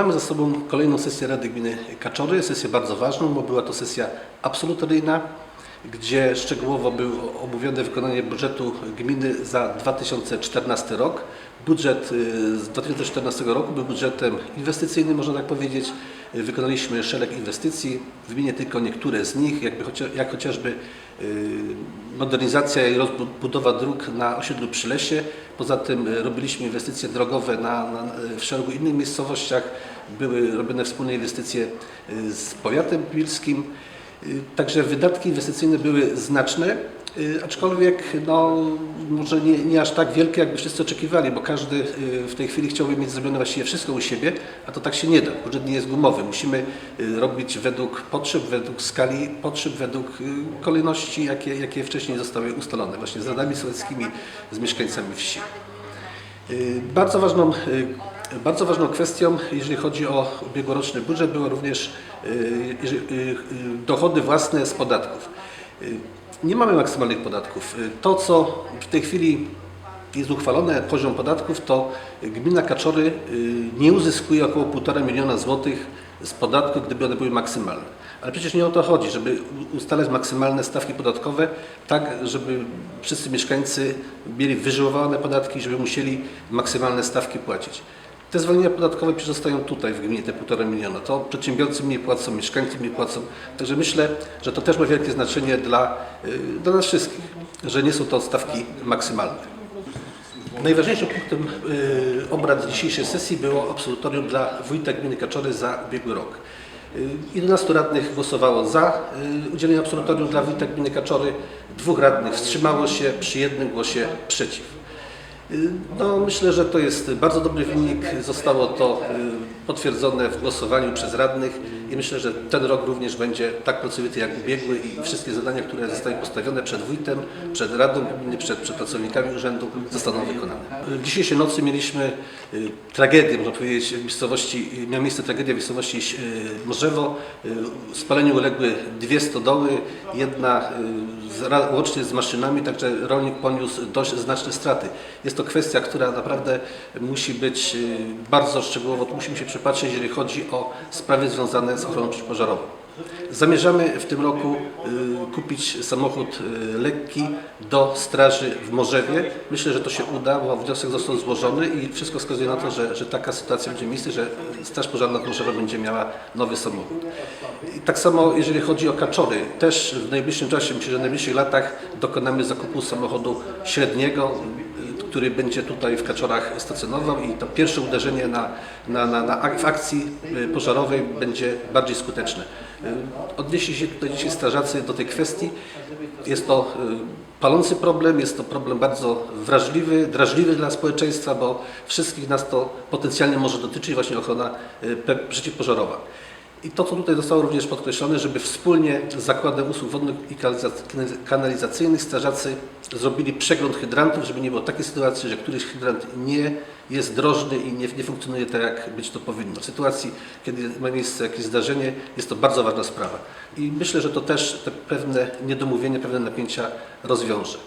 Mamy za sobą kolejną sesję Rady Gminy Kaczory, sesję bardzo ważną, bo była to sesja absolutoryjna, gdzie szczegółowo było omówione wykonanie budżetu gminy za 2014 rok. Budżet y, z 2014 roku był budżetem inwestycyjnym, można tak powiedzieć. Wykonaliśmy szereg inwestycji, wymienię tylko niektóre z nich, jakby jak chociażby y, modernizacja i rozbudowa dróg na osiedlu Przylesie. Poza tym y, robiliśmy inwestycje drogowe na, na, w szeregu innych miejscowościach. Były robione wspólne inwestycje z powiatem pilskim. Y, Także wydatki inwestycyjne były znaczne, y, aczkolwiek no, może nie, nie aż tak wielkie, jakby wszyscy oczekiwali, bo każdy y, w tej chwili chciałby mieć zrobione właściwie wszystko u siebie, a to tak się nie da. Budżet nie jest gumowy. Musimy robić według potrzeb, według skali potrzeb, według kolejności, jakie, jakie wcześniej zostały ustalone, właśnie z radami sołeckimi, z mieszkańcami wsi. Bardzo ważną, bardzo ważną kwestią, jeżeli chodzi o ubiegłoroczny budżet, było również jeżeli- y, y, dochody własne z podatków. Nie mamy maksymalnych podatków. To, co w tej chwili jest uchwalone, poziom podatków, to gmina Kaczory nie uzyskuje około 1,5 miliona złotych z podatku, gdyby one były maksymalne. Ale przecież nie o to chodzi, żeby ustalać maksymalne stawki podatkowe, tak żeby wszyscy mieszkańcy mieli wyżyłowane podatki, żeby musieli maksymalne stawki płacić. Te zwolnienia podatkowe przecież zostają tutaj w gminie, te 1,5 miliona. To przedsiębiorcy mniej płacą, mieszkańcy mniej płacą. Także myślę, że to też ma wielkie znaczenie dla, y, dla nas wszystkich, że nie są to stawki maksymalne. Najważniejszym punktem y, obrad dzisiejszej sesji było absolutorium dla wójta gminy Kaczory za ubiegły rok. Y, 11 radnych głosowało za y, udzieleniem absolutorium dla wójta gminy Kaczory, dwóch radnych wstrzymało się przy jednym głosie przeciw. No, myślę, że to jest bardzo dobry wynik. Zostało to y, potwierdzone w głosowaniu przez radnych i myślę, że ten rok również będzie tak pracowity jak ubiegły i wszystkie zadania, które zostały postawione przed wójtem, przed radą gminy, przed, przed pracownikami urzędu zostaną wykonane. Y, Dzisiejszej nocy mieliśmy y, tragedię, można powiedzieć, w miejscowości, miała miejsce tragedia w miejscowości y, Morzewo. Y, Spaleniu uległy dwie stodoły, jedna z, łącznie z maszynami, także rolnik poniósł dość znaczne straty. Jest to kwestia, która naprawdę musi być bardzo szczegółowo, musimy się przypatrzeć, jeżeli chodzi o sprawy związane z ochroną przeciwpożarową. Zamierzamy w tym roku y, kupić samochód y, lekki do straży w Morzewie. Myślę, że to się uda, bo wniosek został złożony i wszystko wskazuje na to, że, że taka sytuacja będzie miejsce, że Straż Pożarna Morzewa będzie miała nowy samochód. I tak samo jeżeli chodzi o kaczory, też w najbliższym czasie, myślę, że w najbliższych latach dokonamy zakupu samochodu średniego, który będzie tutaj w Kaczorach stacjonował i to pierwsze uderzenie na, na, na, na w akcji y, pożarowej będzie bardziej skuteczne. Y, Odnieśli się tutaj dzisiaj strażacy do tej kwestii. Jest to y, palący problem, jest to problem bardzo wrażliwy, drażliwy dla społeczeństwa, bo wszystkich nas to potencjalnie może dotyczyć właśnie ochrona przeciwpożarowa. I to, co tutaj zostało również podkreślone, żeby wspólnie z Zakładem Usług Wodnych i Kanalizac- Kanalizacyjnych strażacy zrobili przegląd hydrantów, żeby nie było takiej sytuacji, że któryś hydrant nie jest drożny i nie, nie funkcjonuje tak, jak być to powinno. W sytuacji, kiedy ma miejsce jakieś zdarzenie, jest to bardzo ważna sprawa. I myślę, że to też te pewne niedomówienia, pewne napięcia rozwiąże.